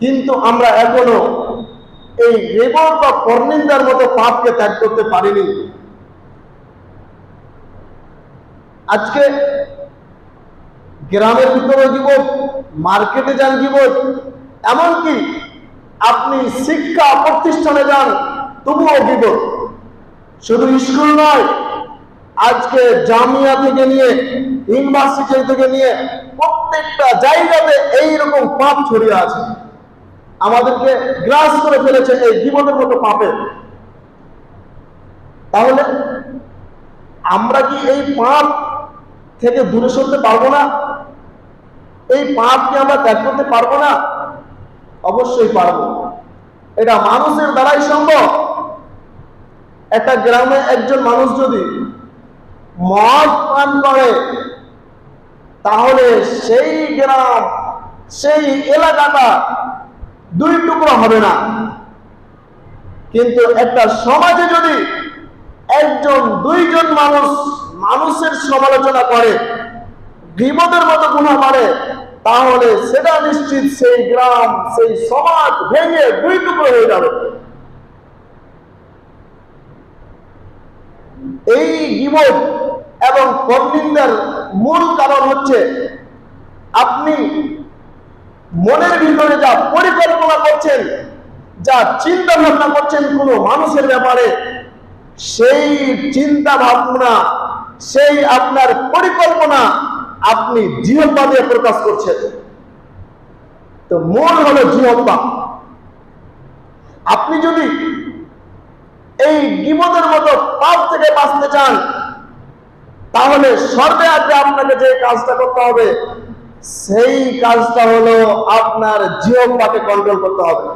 কিন্তু আমরা এখনও এই রেবর বা পরনিন্দার মতো পাপকে ত্যাগ করতে পারিনি। আজকে গ্রামের ভিতরে যুবক, মার্কেটে যান যুবক, এমনকি আপনি শিক্ষা প্রতিষ্ঠানে যান, তবুও বিপদ শুধু স্কুল নয়, আজকে জামিয়া থেকে নিয়ে, ইউনিভার্সিটি থেকে নিয়ে প্রত্যেকটা জায়গাতে এইরকম পাপ ছড়িয়ে আছে। আমাদেরকে গ্রাস করে ফেলেছে এই জীবনের মতো পাপে তাহলে আমরা কি এই পাপ থেকে দূরে সরতে পারব না? এই পাপকে আমরা ত্যাগ করতে পারব না? অবশ্যই পারব। এটা মানুষের দ্বারাই সম্ভব। একটা গ্রামে একজন মানুষ যদি মদ পান করে, তাহলে সেই গ্রাম, সেই এলাকাটা দুই টুকরো হবে না। কিন্তু একটা সমাজে যদি একজন, দুইজন মানুষ মানুষের সমালোচনা করে, বিপদের মতো গুণা করে, তাহলে সেটা নিশ্চিত সেই গ্রাম, সেই সমাজ ভেঙে দুই টুকরো হয়ে যাবে। এই গিবত এবং পরনিন্দার মূল কারণ হচ্ছে আপনি মনের ভিতরে যা পরিকল্পনা করছেন, যা চিন্তা ভাবনা করছেন কোনো মানুষের ব্যাপারে, সেই চিন্তা ভাবনা, সেই আপনার পরিকল্পনা আপনি জিহব্বা দিয়ে প্রকাশ করছেন। তো মন হলো জিহব্বা আপনি যদি এই বিপদের মতো পাপ থেকে বাঁচতে চান, তাহলে সর্বে আগে আপনাকে যে কাজটা করতে হবে সেই কাজটা হলো আপনার জিহব্বাকে কন্ট্রোল করতে হবে।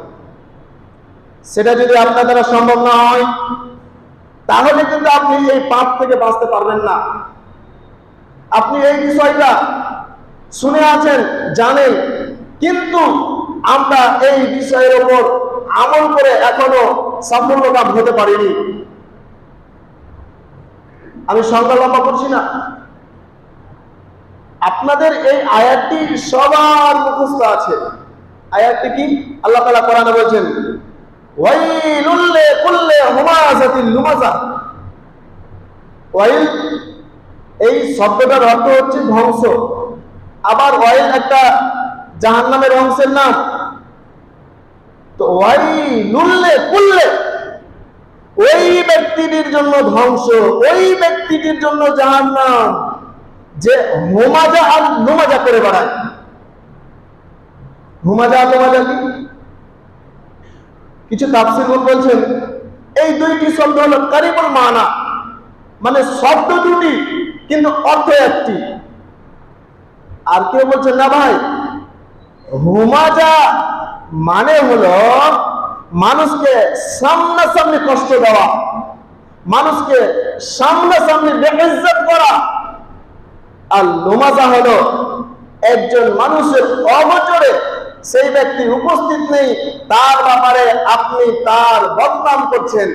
সেটা যদি আপনার দ্বারা সম্ভব না হয়, তাহলে কিন্তু আপনি এই পাপ থেকে বাঁচতে পারবেন না। আপনি এই বিষয়টা শুনে আছেন, জানেন, কিন্তু আমরা এই বিষয়ের ওপর আমল করে এখনও সাফল্যকাম হতে পারিনি। আমি সংখ্যা লম্বা করছি না। আপনাদের এই আয়াতটি সবার মুখস্থ আছে। আয়াতটি কি? আল্লাহ তালা কোরআনে বলছেন ওয়াইলুল্লে কুল্লে হুমাজাতিল লুমাজা। ওয়াইল, এই শব্দটার অর্থ হচ্ছে ধ্বংস। আবার ওয়াইল একটা জাহান্নামের অংশের নাম। তো ওয়াইলুল্লে কুল্লে, ওই ব্যক্তিটির জন্য ধ্বংস, ওই ব্যক্তিটির জন্য জাহান্নাম। যে হোমাজা আর নুমাজা করে বেড়ায়। হুমাজা আর নুমাজা কি? কিছু তাফসির বলছেন, এই দুইটি শব্দ হলো কারিবুল মানা মানে শব্দ দুটি, কিন্তু অর্থ একটি। আর কেউ বলছেন, না ভাই হুমাজা মানে হলো মানুষকে সামনাসামনি কষ্ট দেওয়া, মানুষকে সামনাসামনি বেহেজ্জত করা আর লোমাজা হলো একজন মানুষের অবচরে সেই ব্যক্তি উপস্থিত নেই, তার ব্যাপারে আপনি তার বদনাম করছেন,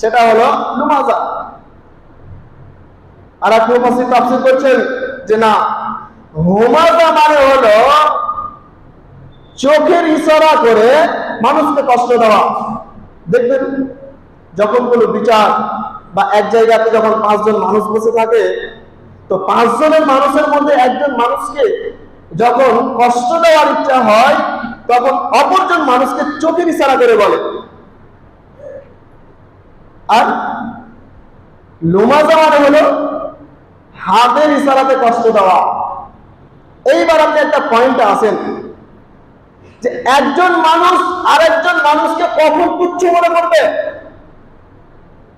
সেটা হলো লুমাজা আর এক মুফাসির তাফসীর করছেন যে না হুমাজা মানে হলো চোখের ইশারা করে মানুষকে কষ্ট দেওয়া। দেখবেন, যখন কোনো বিচার বা এক জায়গাতে যখন পাঁচজন মানুষ বসে থাকে তো পাঁচজনের মানুষের মধ্যে একজন মানুষকে যখন কষ্ট দেওয়ার ইচ্ছা হয়, তখন অপরজন মানুষকে চোখের ইশারা করে বলে। আর লোমাজা মানে হলো হাতের ইশারাতে কষ্ট দেওয়া। এইবার আপনি একটা পয়েন্টে আসেন যে একজন মানুষ আরেকজন মানুষকে কখন তুচ্ছ মনে করবে?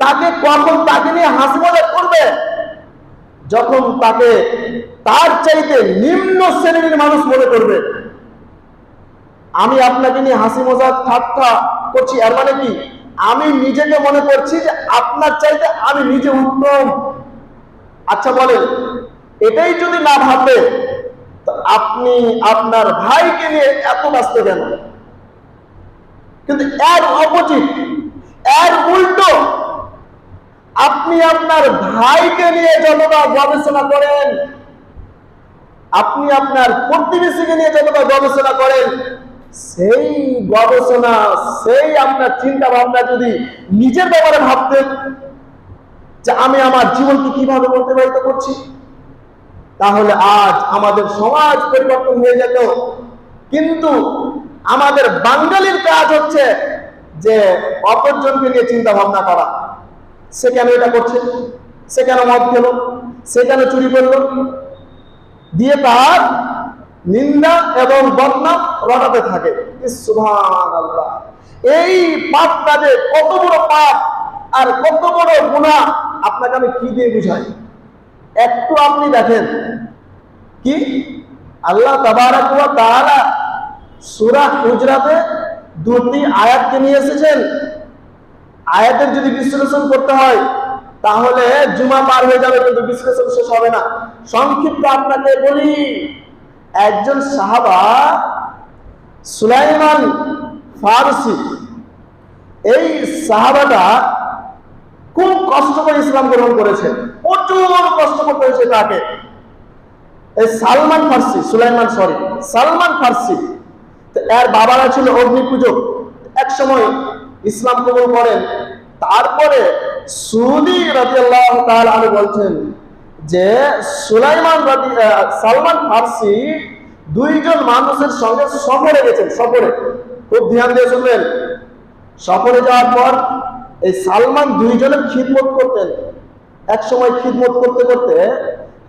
তাকে কখন তাকে নিয়ে হাসি মজা করবে? যখন তাকে তার চাইতে নিম্ন শ্রেণির মানুষ মনে করবে, আমি আপনাকে নিয়ে হাসি মজা ঠাট্টা করছি, এর মানে কি? আমি নিজেকে মনে করছি যে আপনার চাইতে আমি নিজে উত্তম। আচ্ছা বলেন, এটাই যদি না ভাববে আপনি আপনার ভাইকে নিয়ে এত ব্যস্ত কেন? কিন্তু এর অপোজিট, এর আপনি আপনার ভাইকে নিয়ে যতটা গবেষণা করেন। আপনি আপনার প্রতিবেশীকে নিয়ে যতটা গবেষণা করেন। সেই গবেষণা, সেই আপনার চিন্তা ভাবনা যদি নিজের ব্যাপারে ভাবতেন যে আমি আমার জীবনকে কীভাবে অতিবাহিত করছি, তাহলে আজ আমাদের সমাজ পরিবর্তন হয়ে যেত। কিন্তু আমাদের বাঙালির কাজ হচ্ছে যে অপরজনকে নিয়ে চিন্তা ভাবনা করা। সে কেন এটা করছে? সে কেন মদ খেলো? সে কেন চুরি করল? দিয়ে তার নিন্দা এবং বদনাম রটাতে থাকে। এই পাপ কাজে কত বড় পাপ আর কত বড় গুণা আপনাকে আমি কি দিয়ে বুঝাই? একটু আপনি দেখেন। কি? আল্লাহ তাআলা সূরা হুজরাতে দুটি আয়াতকে নিয়ে এসেছেন। আয়াতের যদি বিশ্লেষণ করতে হয়, তাহলে জুমা পার হয়ে যাবে কিন্তু বিশ্লেষণ শেষ হবে না। সংক্ষিপ্ত আপনাকে বলি, একজন সাহাবা সুলাইমান ফারসি, এই সাহাবাটা খুব কষ্ট করে ইসলাম গ্রহণ করেছে, প্রচুর কষ্ট করতে হয়েছে তাকে। এই Salman Farsi, Sulaiman sorry Salman Farsi এর বাবারা ছিল অগ্নি পূজক এক সময় ইসলাম কবুল করেন। তারপরে সুদি রাজিয়াল্লাহ তাআলা আনহু বলছেন যে, সুলাইমান রাজি সালমান ফার্সি দুইজন মানুষের সঙ্গে সফরে গেছেন, সফরে। খুব ধ্যান দিয়ে শুনবেন। সফরে যাওয়ার পর এই সালমান দুইজনের খিদমত করতেন। এক সময় খিদমত করতে করতে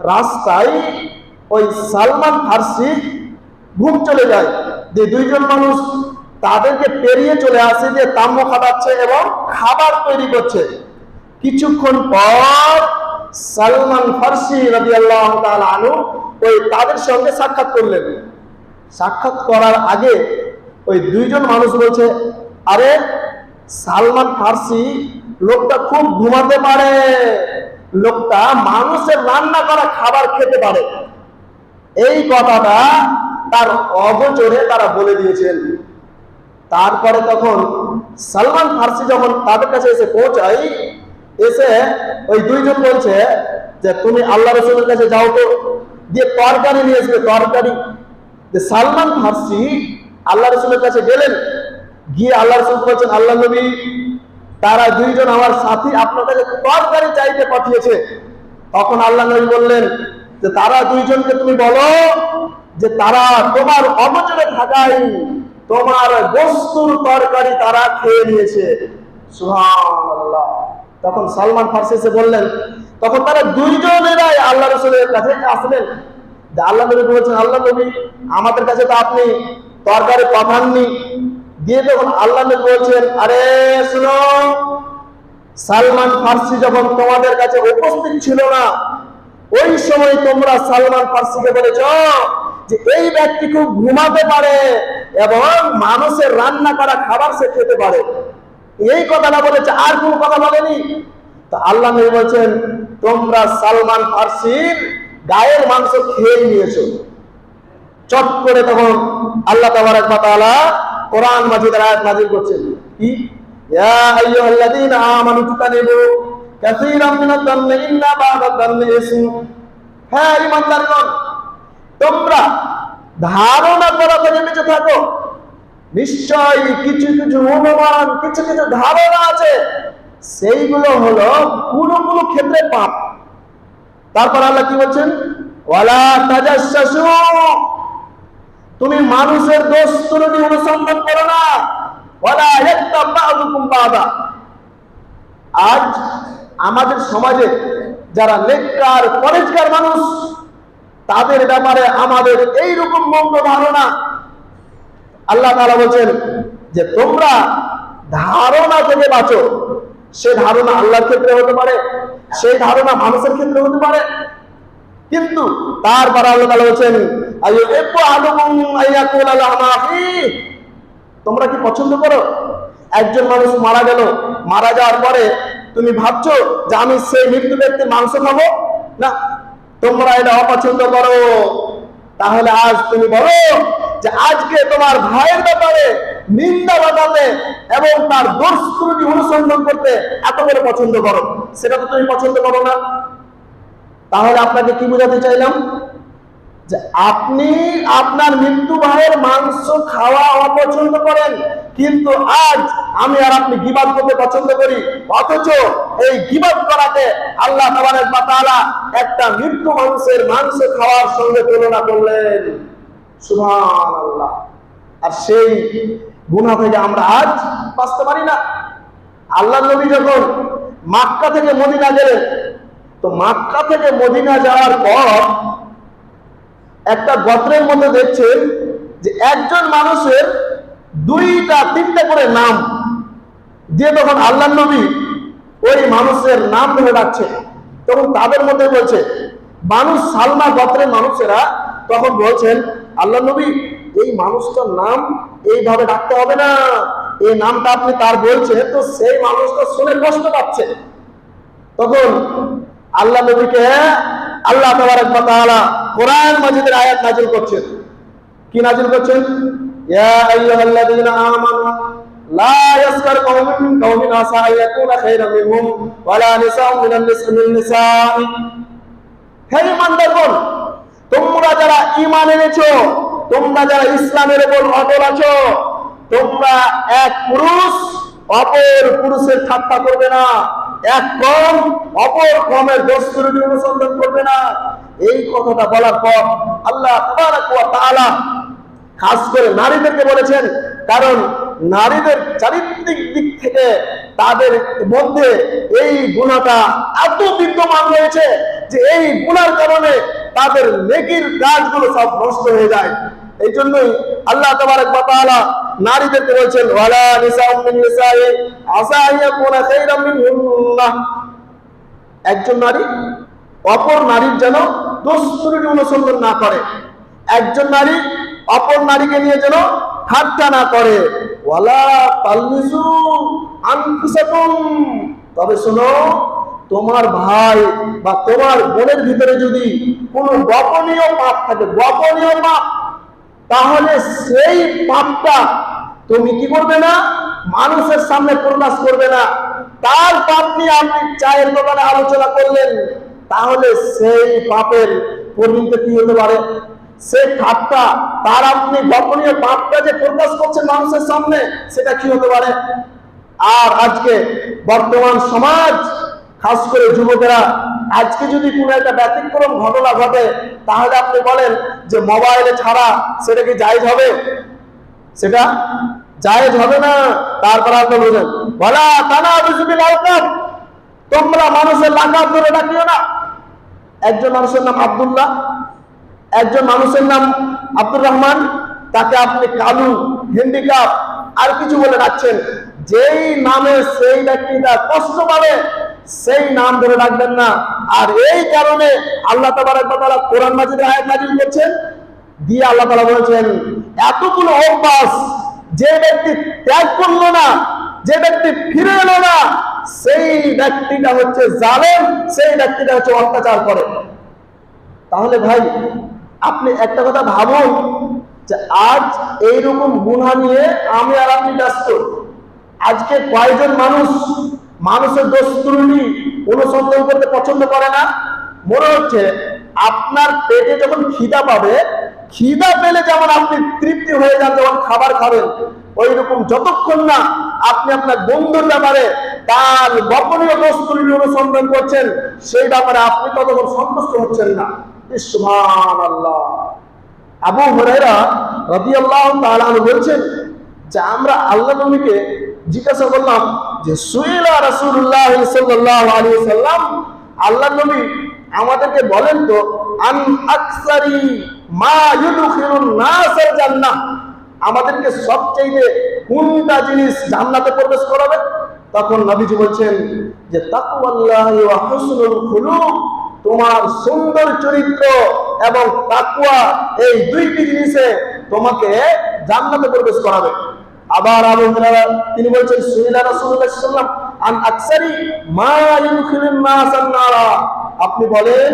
রাস্তায় ওই সালমান ফার্সি ঘুম চলে যায়। যে দুইজন মানুষ তাদেরকে পেরিয়ে চলে আসে যে তাম্য খাটাচ্ছে এবং খাবার তৈরি করছে। কিছুক্ষণ পর সালমান ফার্সি রাজি আল্লাহ আনু ওই তাদের সঙ্গে সাক্ষাৎ করলেন। সাক্ষাৎ করার আগে ওই দুইজন মানুষ বলছে, আরে, সালমান ফার্সি লোকটা খুব ঘুমাতে পারে। লোকটা মানুষের রান্না করা খাবার খেতে পারে। এই কথাটা তার অগোচরে তারা বলে দিয়েছেন। তারপরে তখন সালমান ফার্সি যখন তাদের কাছে এসে পৌঁছাই এসে ওই দুইজন বলছে যে, তুমি আল্লাহ রসুলের কাছে যাও তো। দিয়ে তরকারি নিয়ে আসবে তরকারি। যে সালমান ফার্সি আল্লাহ রসুলের কাছে গেলেন। গিয়ে আল্লাহ রসুল বলছেন, আল্লাহ নবী, তারা দুইজন আমার সাথী আপনার কাছে তরকারি চাইতে পাঠিয়েছে। তখন আল্লাহ নবী বললেন যে, তারা দুইজনকে তুমি বলো যে, তারা তোমার অবচরে থাকাই তোমার বস্তুর তরকারি তারা খেয়ে নিয়েছে। তখন সালমান ফার্সি এসে বললেন, তখন তারা দুইজনেরাই আল্লাহ রসুলের কাছে আসলেন। আল্লাহ নবী বলছেন, আল্লাহ নবী, আমাদের কাছে তো আপনি তরকারি পাঠাননি। দিয়ে যখন আল্লাহ নবী বলছেন, আরে, শুনো, সালমান ফার্সি যখন তোমাদের কাছে উপস্থিত ছিল না, ওই সময় তোমরা সালমান ফার্সিকে বলেছ যে এই ব্যক্তি খুব ঘুমাতে পারে এবং মানুষের রান্না করা খাবার সে খেতে পারে। এই কথাটা বলেছে, আর কোন কথা বলেনি? তো আল্লাহ নবী বলছেন, তোমরা সালমান ফার্সির গায়ের মাংস খেয়ে নিয়েছো। চট করে তখন আল্লাহ তাবারাক ওয়া তাআলা কোরআন মাজিদের আয়াত নাযিল করছেন। কি? ইয়া আইয়ুহাল্লাযীনা আমানু হ্যাঁ ঈমানদারগণ তোমরা ধারণা করা থেকে বেঁচে থাকো। নিশ্চয়ই কিছু কিছু অনুমান, কিছু কিছু ধারণা আছে। সেইগুলো হলো কোনো কোনো ক্ষেত্রে পাপ। তারপর আল্লাহ কি বলছেন? তুমি মানুষের দোষ ত্রুটি অনুসন্ধান করো না। আজ আমাদের সমাজে যারা নেককার পরেজগার মানুষ তাদের ব্যাপারে আমাদের এই রকম মন্দ ধারণা। আল্লাহ তাআলা বলছেন যে, তোমরা ধারণা থেকে বাঁচো। সে ধারণা আল্লাহর ক্ষেত্রে হতে পারে, সেই ধারণা মানুষের ক্ষেত্রে হতে পারে। কিন্তু তারপর আল্লাহ তাআলা বলছেন তোমরা কি পছন্দ করো? একজন মানুষ মারা গেল, মারা যাওয়ার পরে তুমি ভাবছ যে আমি সেই মৃত্যু ব্যক্তির মাংস খাব? না তোমরা এটা অপছন্দ করো। তাহলে আজ তুমি বলো যে আজকে তোমার ভাইয়ের ব্যাপারে নিন্দা বাজাতে এবং তার দোষ অনুসন্ধান করতে এত করে পছন্দ করো। সেটা তো তুমি পছন্দ করো না। তাহলে আপনাকে কি বোঝাতে চাইলাম? যে আপনি আপনার মৃত্যু ভাইয়ের মাংস খাওয়া অপছন্দ করেন, কিন্তু আজ আমি আর আপনি গিবাদ করতে পছন্দ করি, অথচ এই গিবাদ করাতে আল্লাহ ওয়া একটা মৃত্যু মানুষের মাংস খাওয়ার সঙ্গে তুলনা করলেন। সুবহানাল্লাহ। আর সেই গুনাহ থেকে আমরা আজ বাঁচতে পারি না। আল্লাহ নবী যখন মাক্কা থেকে মদিনা গেলেন, তো মাক্কা থেকে মদিনা যাওয়ার পর একটা গত্রের মধ্যে দেখছেন যে একজন মানুষের দুইটা, তিনটা করে নাম দিয়ে তখন আল্লাহ নবী ওই মানুষের নাম ধরে ডাকছে, তখন তাদের মধ্যে বলছে মানুষ সালমা গত্রের মানুষেরা তখন বলছেন আল্লাহ নবী, এই মানুষটার নাম এইভাবে ডাকতে হবে না। এই নামটা আপনি তার বলছেন, তো সেই মানুষটা শুনে কষ্ট পাচ্ছে। তখন আল্লাহ নবীকে আল্লাহ কোরআন মাজিদের আয়াত নাযিল করছেন। কি নাযিল করছেন? আমানু মিন কওমিন আসা আন ইয়াকুনা খায়রাম মিনহুম ওয়া লা নিসাউন মিনান নিসাইল নিসাই হে ইমানদারগণ তোমরা যারা ঈমান এনেছো, তোমরা যারা ইসলামের উপর অটল আছো, তোমরা এক পুরুষ অপর পুরুষের ঠাট্টা করবে না। এক কম অপর কমের দস্তুরটি অনুসন্ধান করবে না। এই কথাটা বলার পর আল্লাহ খাস করে নারীদেরকে বলেছেন কারণ নারীদের চারিত্রিক দিক থেকে তাদের মধ্যে এই গুণাটা এত বিদ্যমান রয়েছে যে এই গুণার কারণে তাদের নেকির কাজগুলো সব নষ্ট হয়ে যায়। এই জন্যই আল্লাহ নারীদেরকে বলছেন একজন নারী, অপর নারীর যেন দোষত্রুটি অনুসন্ধান না করে। একজন নারী অপর নারীকে নিয়ে যেন ঠাট্টা না করে তবে শোনো, তোমার ভাই বা তোমার বোনের ভিতরে যদি কোনো গোপনীয় পাপ থাকে, গোপনীয় পাপ, তাহলে সেই পাপটা তুমি কি করবে না? মানুষের সামনে প্রকাশ করবে না। তার পাপ নিয়ে আপনি চায়ের দোকানে আলোচনা করলেন, তাহলে সেই পাপের পরিণতি কি হতে পারে? সেই ঠাট্টা তার আপনি গোপনীয় পাপটা যে প্রকাশ করছেন মানুষের সামনে, সেটা কি হতে পারে? আর আজকে বর্তমান সমাজ, খাস করে যুবকেরা, আজকে যদি কোনো একটা ব্যতিক্রম ঘটনা ঘটে, তাহলে আপনি বলেন যে মোবাইলে ছাড়া সেটা কি জায়জ হবে? সেটা জায়েজ হবে না। তারপর আপনি বলেন, বলা তানা বিজুবিল আলকাম তোমরা মানুষের লাকাব ধরে ডাকিও না। একজন মানুষের নাম আব্দুল্লাহ। একজন মানুষের নাম আব্দুর রহমান, তাকে আপনি কালু হ্যান্ডিক্যাপ আর কিছু বলে ডাকছেন। যেই নামে সেই ব্যক্তিটা কষ্ট পাবে, সেই নাম ধরে রাখবেন না। আর এই কারণে আল্লাহ তাআলা কোরআন মাজিদে আয়াত নাযিল করছেন। দিয়ে আল্লাহ তাআলা বলেছেন, এতগুলো অভ্যাস যে ব্যক্তি ত্যাগ করল না, যে ব্যক্তি ফিরে এলো না, সেই ব্যক্তিটা হচ্ছে জালেম, সেই ব্যক্তিটা হচ্ছে অত্যাচার করে। তাহলে ভাই আপনি একটা কথা ভাবুন যে আজ এইরকম গুণা নিয়ে আমি আর আপনি ব্যস্ত। আজকে কয়জন মানুষ মানুষের দোষ ত্রুটি অনুসন্ধান করতে পছন্দ করে না? মনে হচ্ছে আপনার পেটে যখন খিদা পাবে, খিদা পেলে যেমন আপনি তৃপ্তি হয়ে যান যখন খাবার খাবেন ওই রকম যতক্ষণ না আপনি আপনার বন্ধুর ব্যাপারে তার গোপনীয় দোষ ত্রুটি অনুসন্ধান করছেন, সেই ব্যাপারে আপনি ততক্ষণ সন্তুষ্ট হচ্ছেন না। আবু বলছেন যে আমরা আল্লাহ নবীকে জিজ্ঞাসা করলাম যে, সুইলা আলাইহি সাল্লাম? আল্লাহ নবী আমাদেরকে বলেন তো, আন আকসারি মা আমাদেরকে সবচেয়ে কোনটা জিনিস জান্নাতে প্রবেশ করাবে। তখন নবীজি বলছেন যে, তাকওয়াল্লাহি ওয়া হুসনুল তোমার সুন্দর চরিত্র এবং তাকুয়া এই দুইটি জিনিসে তোমাকে জান্নাতে প্রবেশ করাবে। আবার আবু তিনি বলছেন সুইলা রাসূলুল্লাহ আন আকসারি মা ইউদখিলুন নাসান নারা। আপনি বলেন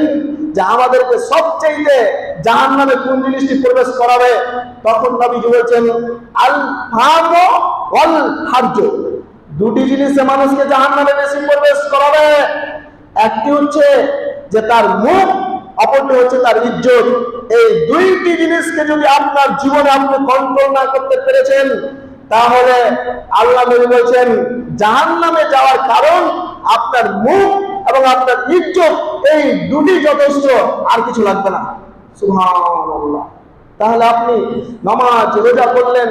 যে আমাদেরকে সবচেয়ে জাহান্নামে কোন জিনিসটি প্রবেশ করাবে? তখন নবীজি বলছেন, আল ফামু ওয়াল হারজ। দুটি জিনিসে মানুষকে জাহান্নামে বেশি প্রবেশ করাবে। একটি হচ্ছে যে তার মুখ অপরটি হচ্ছে, তার ইজ্জত। এই দুইটি জিনিসকে যদি আপনার জীবনে আপনি কন্ট্রোল না করতে পেরেছেন, তাহলে আল্লাহ বলছেন, জাহান্নামে যাওয়ার কারণ আপনার মুখ এবং আপনার ইজ্জত, এই দুটি যথেষ্ট, আর কিছু লাগবে না। তাহলে আপনি নামাজ, রোজা করলেন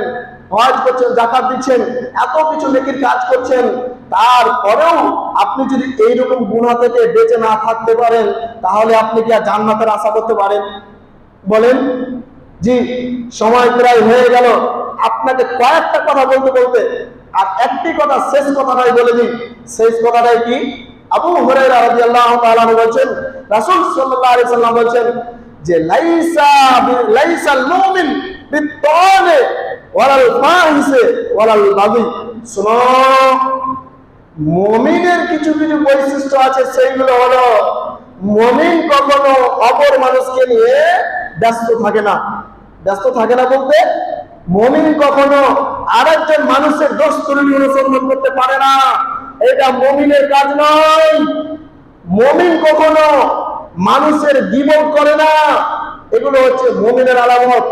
হজ করছেন জাকাত দিচ্ছেন, এত কিছু নেকির কাজ করছেন তারপরেও আপনি যদি এইরকম গুণা থেকে বেঁচে না থাকতে পারেন, তাহলে আপনি কি আর জান্নাতের আশা করতে পারেন? বলেন? জি, সময় প্রায় হয়ে গেল। আপনাকে কয়েকটা কথা বলতে বলতে, আর একটি কথা শেষ কথাটাই বলে দিই। শেষ কথাটাই কি? আবু তাআলা বলছেন, রাসূল সাল্লাম বলছেন যে, লাইসা মুমিনের কিছু কিছু বৈশিষ্ট্য আছে, সেইগুলো হলো মুমিন কখনো অপর মানুষকে নিয়ে ব্যস্ত থাকে না। ব্যস্ত থাকে না বলতে, মুমিন কখনো আরেকজন মানুষের দোষ ত্রুটি অনুসন্ধান করতে পারে না। এটা মমিনের কাজ নয়। মমিন কখনো মানুষের গিবত করে না। এগুলো হচ্ছে মমিনের আলামত।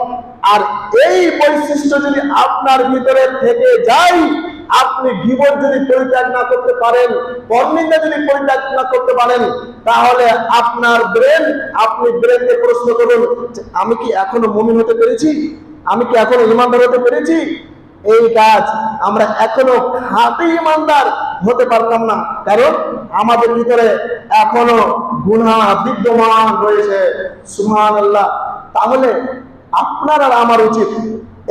আর এই বৈশিষ্ট্য যদি আপনার ভিতরে থেকে যায়, আপনি জীবন যদি পরিত্যাগ না করতে পারেন পরনিন্দা যদি পরিত্যাগ না করতে পারেন, তাহলে আপনার ব্রেন, আপনি ব্রেনকে প্রশ্ন করুন আমি কি এখনও মমিন হতে পেরেছি? আমি কি এখনও ইমানদার হতে পেরেছি? এই কাজ আমরা এখনও খাঁটি ইমানদার হতে পারলাম না। কারণ আমাদের ভিতরে এখনও গুণা বিদ্যমান রয়েছে। সুহান আল্লাহ তাহলে আপনার আর আমার উচিত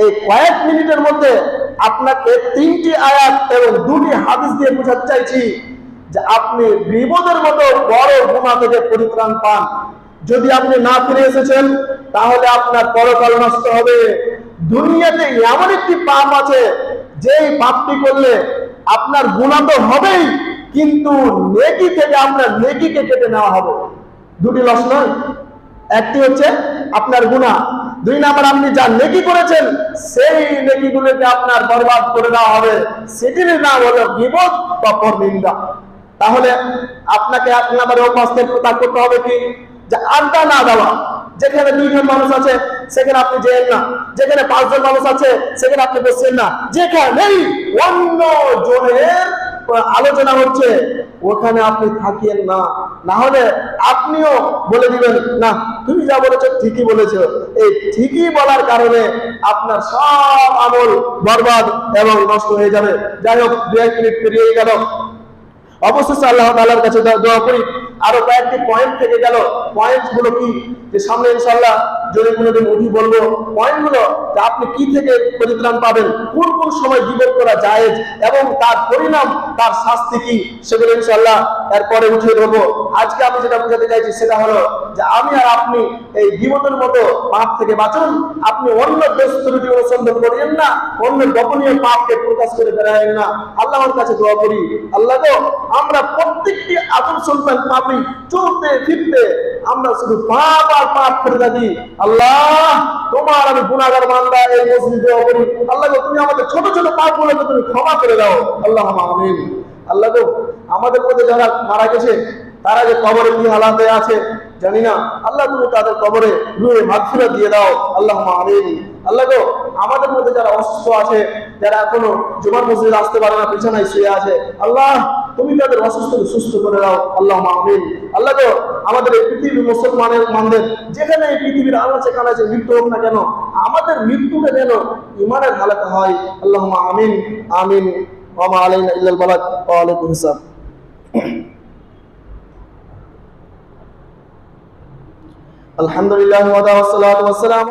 এই কয়েক মিনিটের মধ্যে আপনাকে তিনটি আয়াত এবং দুটি হাদিস দিয়ে বোঝাতে চাইছি যে আপনি বিপদের মতো বড় গুণা থেকে পরিত্রাণ পান। যদি আপনি না ফিরে এসেছেন, তাহলে আপনার পরকাল নষ্ট হবে। দুনিয়াতে এমন একটি পাপ আছে, যেই পাপটি করলে আপনার গুণা তো হবেই, কিন্তু নেকি থেকে আপনার নেকিকে কেটে নেওয়া হবে। দুটি লস নয়, একটি হচ্ছে আপনার গুণা, দুই নাম্বার আপনি যা নেকি করেছেন, সেই নেকিগুলোকে আপনার বরবাদ করে দেওয়া হবে। সেটির নাম হলো বিপদ বা পরনিন্দা। তাহলে আপনাকে এক নাম্বারে অভ্যাস থেকে করতে হবে কি? যে আড্ডা না দেওয়া যেখানে দুইজন মানুষ আছে, সেখানে আপনি যেন না। যেখানে পাঁচজন মানুষ আছে, সেখানে আপনি বসছেন না। যেখানেই অন্য জনের আলোচনা হচ্ছে, ওখানে আপনি থাকিয়েন না। না হলে আপনিও বলে দিবেন, না, তুমি যা বলেছ ঠিকই বলেছ। এই ঠিকই বলার কারণে আপনার সব আমল বরবাদ এবং নষ্ট হয়ে যাবে। যাই হোক দু এক মিনিট পেরিয়ে গেল। অবশেষে আল্লাহ তাআলার কাছে দোয়া করি। আরও কয়েকটি পয়েন্ট থেকে গেল। পয়েন্টগুলো কি? যে সামনে ইনশাআল্লাহ যদি কোনোদিন উঠি বলব পয়েন্টগুলো আপনি কি থেকে পরিত্রাণ পাবেন, কোন কোন সময় জীবন করা জায়েজ, এবং তার পরিণাম, তার শাস্তি কি, সেগুলো ইনশাআল্লাহ এরপরে উঠিয়ে ধরবো আজকে আমি যেটা বোঝাতে চাইছি সেটা হলো যে আমি আর আপনি এই জীবনের মতো পাপ থেকে বাঁচুন। আপনি অন্য দোষ ত্রুটি অনুসন্ধান করিয়েন না, অন্য গোপনীয় পাপকে প্রকাশ করে বেড়ায়েন না। আল্লাহর কাছে দোয়া করি। আল্লাহ আমরা প্রত্যেকটি আদম সন্তান পাপি চলতে ফিরতে আমরা শুধু পাপ আর পাপ করে থাকি আল্লাহ, তোমার আমি গুণাগার বান্দা, এই মসজিদে করি আল্লাহ তুমি আমাদের ছোট ছোট পাপ গুলোকে তুমি ক্ষমা করে দাও। আল্লাহ আমিন। আল্লাহ গো, আমাদের মধ্যে যারা মারা গেছে, তারা যে কবরে কি হালাতে আছে, জানি না। আল্লাহ তুমি তাদের কবরে রুয়ে মাগফিরা দিয়ে দাও। আল্লাহ আমিন। আল্লাহ গো, আমাদের মধ্যে যারা অসুস্থ আছে, যারা এখনও জুমার মসজিদে আসতে পারে না, বিছানায় শুয়ে আছে, আল্লাহ তুমি তাদের অসুস্থকে সুস্থ করে দাও, আল্লাহ আমিন আল্লাহ গো, আমাদের এই পৃথিবীর মুসলমানের মানদের, যেখানে এই পৃথিবীর আনাচে কানাচে মৃত্যু হোক না কেন, আমাদের মৃত্যুটা যেন ইমানের হালাতে হয়, আল্লাহ আমিন আমিন। ওমা আলাইনা ইল্লাল বালাগ, ওয়া আলাইকুম আসসালাম। আলহামদুলিল্লাহ ওয়া দাওয়া সালাতু ওয়া সালাম